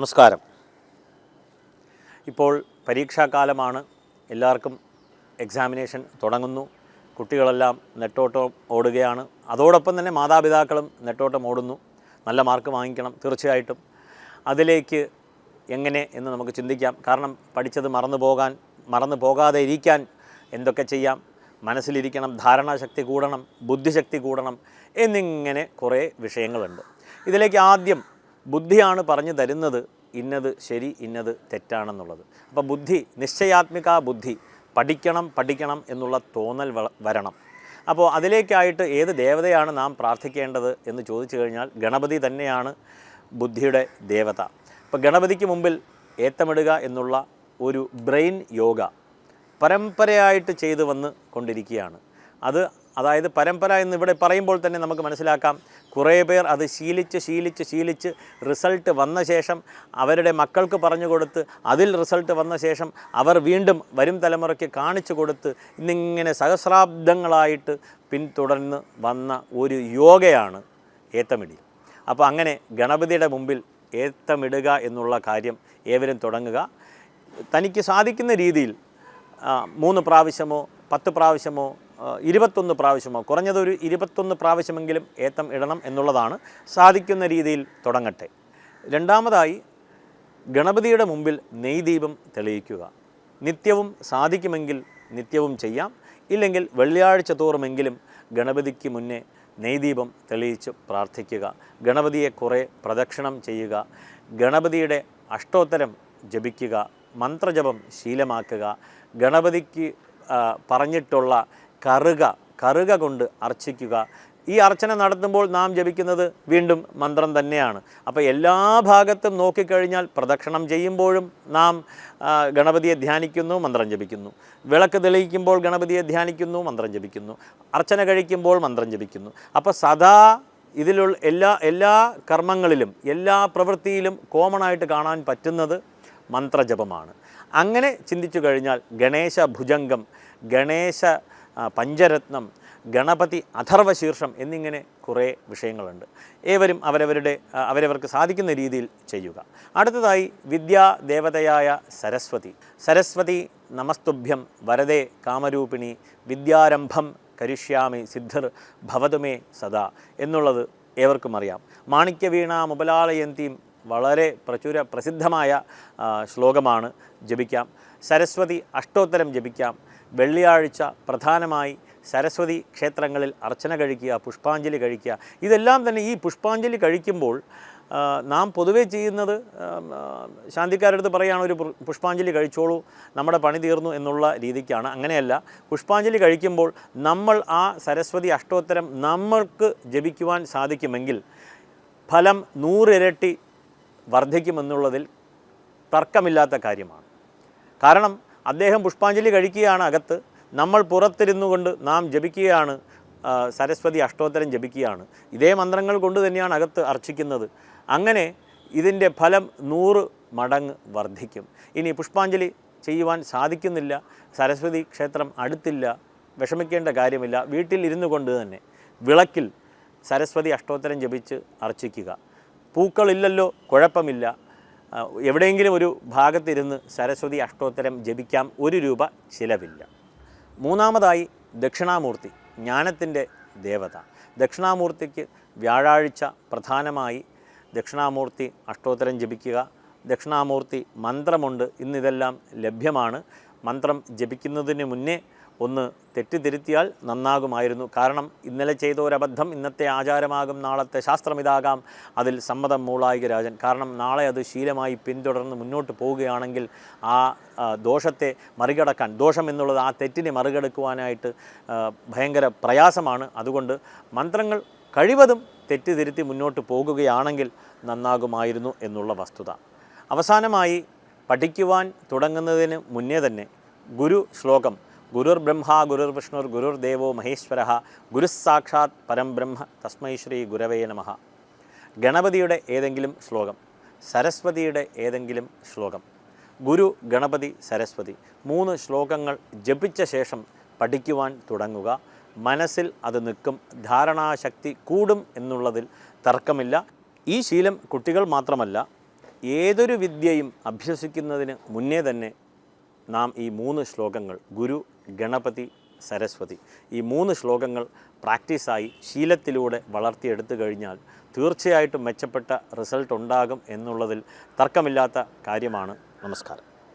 നമസ്കാരം. ഇപ്പോൾ പരീക്ഷാകാലമാണ്. എല്ലാവർക്കും എക്സാമിനേഷൻ തുടങ്ങുന്നു. കുട്ടികളെല്ലാം നെട്ടോട്ടം ഓടുകയാണ്. അതോടൊപ്പം തന്നെ മാതാപിതാക്കളും നെട്ടോട്ടം ഓടുന്നു. നല്ല മാർക്ക് വാങ്ങിക്കണം തീർച്ചയായിട്ടും. അതിലേക്ക് എങ്ങനെ എന്ന് നമുക്ക് ചിന്തിക്കാം. കാരണം പഠിച്ചത് മറന്നു പോകാൻ മറന്നു പോകാതെ ഇരിക്കാൻ എന്തൊക്കെ ചെയ്യാം? മനസ്സിലിരിക്കണം ധാരണാശക്തി കൂടണം ബുദ്ധിശക്തി കൂടണം എന്നിങ്ങനെ കുറേ വിഷയങ്ങളുണ്ട്. ഇതിലേക്ക് ആദ്യം ബുദ്ധിയാണ് പറഞ്ഞു തരുന്നത് ഇന്നത് ശരി ഇന്നത് തെറ്റാണെന്നുള്ളത്. അപ്പോൾ ബുദ്ധി നിശ്ചയാത്മിക ബുദ്ധി പഠിക്കണം പഠിക്കണം എന്നുള്ള തോന്നൽ വരണം. അപ്പോൾ അതിലേക്കായിട്ട് ഏത് ദേവതയാണ് നാം പ്രാർത്ഥിക്കേണ്ടത് എന്ന് ചോദിച്ചു കഴിഞ്ഞാൽ ഗണപതി തന്നെയാണ് ബുദ്ധിയുടെ ദേവത. അപ്പോൾ ഗണപതിക്ക് മുമ്പിൽ ഏത്തമിടുക എന്നുള്ള ഒരു ബ്രെയിൻ യോഗ പരമ്പരയായിട്ട് ചെയ്തു വന്ന് കൊണ്ടിരിക്കുകയാണ്. അത് അതായത് പരമ്പര എന്ന് ഇവിടെ പറയുമ്പോൾ തന്നെ നമുക്ക് മനസ്സിലാക്കാം. കുറേ പേർ അത് ശീലിച്ച് ശീലിച്ച് ശീലിച്ച് റിസൾട്ട് വന്ന ശേഷം അവരുടെ മക്കൾക്ക് പറഞ്ഞു കൊടുത്ത് അതിൽ റിസൾട്ട് വന്ന ശേഷം അവർ വീണ്ടും വരും തലമുറയ്ക്ക് കാണിച്ചു കൊടുത്ത് ഇന്നിങ്ങനെ സഹസ്രാബ്ദങ്ങളായിട്ട് പിന്തുടർന്ന് വന്ന ഒരു യോഗയാണ് ഏത്തമിടി. അപ്പോൾ അങ്ങനെ ഗണപതിയുടെ മുമ്പിൽ ഏത്തമിടുക എന്നുള്ള കാര്യം ഏവരും തുടങ്ങുക. തനിക്ക് സാധിക്കുന്ന രീതിയിൽ മൂന്ന് പ്രാവശ്യമോ പത്ത് പ്രാവശ്യമോ ഇരുപത്തൊന്ന് പ്രാവശ്യമോ കുറഞ്ഞതൊരു ഇരുപത്തൊന്ന് പ്രാവശ്യമെങ്കിലും ഏത്തം ഇടണം എന്നുള്ളതാണ് സാധിക്കുന്ന രീതിയിൽ തുടങ്ങട്ടെ. രണ്ടാമതായി ഗണപതിയുടെ മുമ്പിൽ നെയ്ദീപം തെളിയിക്കുക. നിത്യവും സാധിക്കുമെങ്കിൽ നിത്യവും ചെയ്യാം. ഇല്ലെങ്കിൽ വെള്ളിയാഴ്ച തോറുമെങ്കിലും ഗണപതിക്ക് മുന്നേ നെയ്ദീപം തെളിയിച്ച് പ്രാർത്ഥിക്കുക. ഗണപതിയെ കുറേ പ്രദക്ഷിണം ചെയ്യുക. ഗണപതിയുടെ അഷ്ടോത്തരം ജപിക്കുക. മന്ത്രജപം ശീലമാക്കുക. ഗണപതിക്ക് പറഞ്ഞിട്ടുള്ള കറുക കറുക കൊണ്ട് അർച്ചിക്കുക. ഈ അർച്ചന നടത്തുമ്പോൾ നാം ജപിക്കുന്നത് വീണ്ടും മന്ത്രം തന്നെയാണ്. അപ്പോൾ എല്ലാ ഭാഗത്തും നോക്കിക്കഴിഞ്ഞാൽ പ്രദക്ഷിണം ചെയ്യുമ്പോഴും നാം ഗണപതിയെ ധ്യാനിക്കുന്നു മന്ത്രം ജപിക്കുന്നു. വിളക്ക് തെളിയിക്കുമ്പോൾ ഗണപതിയെ ധ്യാനിക്കുന്നു മന്ത്രം ജപിക്കുന്നു. അർച്ചന കഴിക്കുമ്പോൾ മന്ത്രം ജപിക്കുന്നു. അപ്പോൾ സദാ ഇതിലുള്ള എല്ലാ എല്ലാ കർമ്മങ്ങളിലും എല്ലാ പ്രവൃത്തിയിലും കോമൺ ആയിട്ട് കാണാൻ പറ്റുന്നത് മന്ത്രജപമാണ്. അങ്ങനെ ചിന്തിച്ചു കഴിഞ്ഞാൽ ഗണേശ ഭുജംഗം ഗണേശ പഞ്ചരത്നം ഗണപതി അഥർവശീർഷം എന്നിങ്ങനെ കുറേ വിഷയങ്ങളുണ്ട്. ഏവരും അവരവരുടെ അവരവർക്ക് സാധിക്കുന്ന രീതിയിൽ ചെയ്യുക. അടുത്തതായി വിദ്യാ ദേവതയായ സരസ്വതി. സരസ്വതി നമസ്തുഭ്യം വരദേ കാമരൂപിണി വിദ്യാരംഭം കരിഷ്യാമി സിദ്ധർ ഭവതുമേ സദാ എന്നുള്ളത് ഏവർക്കും അറിയാം. മാണിക്യവീണ മുബലാളയന്തിയും വളരെ പ്രചുര പ്രസിദ്ധമായ ശ്ലോകമാണ് ജപിക്കാം. സരസ്വതി അഷ്ടോത്തരം ജപിക്കാം. വെള്ളിയാഴ്ച പ്രധാനമായി സരസ്വതി ക്ഷേത്രങ്ങളിൽ അർച്ചന കഴിക്കുക പുഷ്പാഞ്ജലി കഴിക്കുക. ഇതെല്ലാം തന്നെ ഈ പുഷ്പാഞ്ജലി കഴിക്കുമ്പോൾ നാം പൊതുവേ ചെയ്യുന്നത് ശാന്തിക്കാരടുത്ത് പറയുകയാണ് ഒരു പുഷ്പാഞ്ജലി കഴിച്ചോളൂ നമ്മുടെ പണി തീർന്നു എന്നുള്ള രീതിക്കാണ്. അങ്ങനെയല്ല പുഷ്പാഞ്ജലി കഴിക്കുമ്പോൾ നമ്മൾ ആ സരസ്വതി അഷ്ടോത്തരം നമ്മൾക്ക് ജപിക്കുവാൻ സാധിക്കുമെങ്കിൽ ഫലം നൂറിരട്ടി വർദ്ധിക്കുമെന്നുള്ളതിൽ തർക്കമില്ലാത്ത കാര്യമാണ്. കാരണം അദ്ദേഹം പുഷ്പാഞ്ജലി കഴിക്കുകയാണ് അകത്ത്. നമ്മൾ പുറത്തിരുന്നു കൊണ്ട് നാം ജപിക്കുകയാണ്. സരസ്വതി അഷ്ടോത്തരം ജപിക്കുകയാണ്. ഇതേ മന്ത്രങ്ങൾ കൊണ്ട് തന്നെയാണ് അകത്ത് അർച്ചിക്കുന്നത്. അങ്ങനെ ഇതിന്റെ ഫലം നൂറ് മടങ്ങ് വർദ്ധിക്കും. ഇനി പുഷ്പാഞ്ജലി ചെയ്യുവാൻ സാധിക്കുന്നില്ല. സരസ്വതി ക്ഷേത്രം അടുത്തില്ല. വിഷമിക്കേണ്ട കാര്യമില്ല. വീട്ടിൽ ഇരുന്നു കൊണ്ട് തന്നെ വിളക്കിൽ സരസ്വതി അഷ്ടോത്തരം ജപിച്ച് അർച്ചിക്കുക. പൂക്കളില്ലല്ലോ കുഴപ്പമില്ല. എവിടെയെങ്കിലും ഒരു ഭാഗത്തിരുന്ന് സരസ്വതി അഷ്ടോത്തരം ജപിക്കാം ഒരു രൂപ ചിലവില്ല. മൂന്നാമതായി ദക്ഷിണാമൂർത്തി ജ്ഞാനത്തിന്റെ ദേവത. ദക്ഷിണാമൂർത്തിക്ക് വ്യാഴാഴ്ച പ്രധാനമായി ദക്ഷിണാമൂർത്തി അഷ്ടോത്തരം ജപിക്കുക ദക്ഷിണാമൂർത്തി മന്ത്രമുണ്ട് ഇന്നിതെല്ലാം ലഭ്യമാണ്. മന്ത്രം ജപിക്കുന്നതിന് മുന്നേ ഒന്ന് തെറ്റിദ്ധരുത്തിയാൽ നന്നാകുമായിരുന്നു. കാരണം ഇന്നലെ ചെയ്ത ഒരബദ്ധം ഇന്നത്തെ ആചാരമാകും നാളത്തെ ശാസ്ത്രമിതാകാം. അതിൽ സമ്മതം മൂളായിക രാജൻ കാരണം നാളെ അത് ശീലമായി പിന്തുടർന്ന് മുന്നോട്ട് പോവുകയാണെങ്കിൽ ആ ദോഷത്തെ മറികടക്കാൻ ദോഷം എന്നുള്ളത് ആ തെറ്റിനെ മറികടക്കുവാനായിട്ട് ഭയങ്കര പ്രയാസമാണ്. അതുകൊണ്ട് മന്ത്രങ്ങൾ കഴിവതും തെറ്റിതിരുത്തി മുന്നോട്ട് പോകുകയാണെങ്കിൽ നന്നാകുമായിരുന്നു എന്നുള്ള വസ്തുത. അവസാനമായി പഠിക്കുവാൻ തുടങ്ങുന്നതിന് മുന്നേ തന്നെ ഗുരു ശ്ലോകം ഗുരുർ ബ്രഹ്മ ഗുരുർ വിഷ്ണുർ ഗുരുർ ദേവോ മഹേശ്വര ഗുരുസാക്ഷാത് പരം ബ്രഹ്മ തസ്മൈ ശ്രീ ഗുരവേ നമ. ഗണപതിയുടെ ഏതെങ്കിലും ശ്ലോകം സരസ്വതിയുടെ ഏതെങ്കിലും ശ്ലോകം ഗുരു ഗണപതി സരസ്വതി മൂന്ന് ശ്ലോകങ്ങൾ ജപിച്ച ശേഷം പഠിക്കുവാൻ തുടങ്ങുക. മനസ്സിൽ അത് നിൽക്കും ധാരണാശക്തി കൂടും എന്നുള്ളതിൽ തർക്കമില്ല. ഈ ശീലം കുട്ടികൾ മാത്രമല്ല ഏതൊരു വിദ്യയും അഭ്യസിക്കുന്നതിന് മുന്നേ തന്നെ നാം ഈ മൂന്ന് ശ്ലോകങ്ങൾ ഗുരു ഗണപതി സരസ്വതി. ഈ മൂന്ന് ശ്ലോകങ്ങൾ പ്രാക്ടീസായി ശീലത്തിലൂടെ വളർത്തിയെടുത്തു കഴിഞ്ഞാൽ തീർച്ചയായിട്ടും മെച്ചപ്പെട്ട റിസൾട്ട് ഉണ്ടാകും എന്നുള്ളതിൽ തർക്കമില്ലാത്ത കാര്യമാണ്. നമസ്കാരം.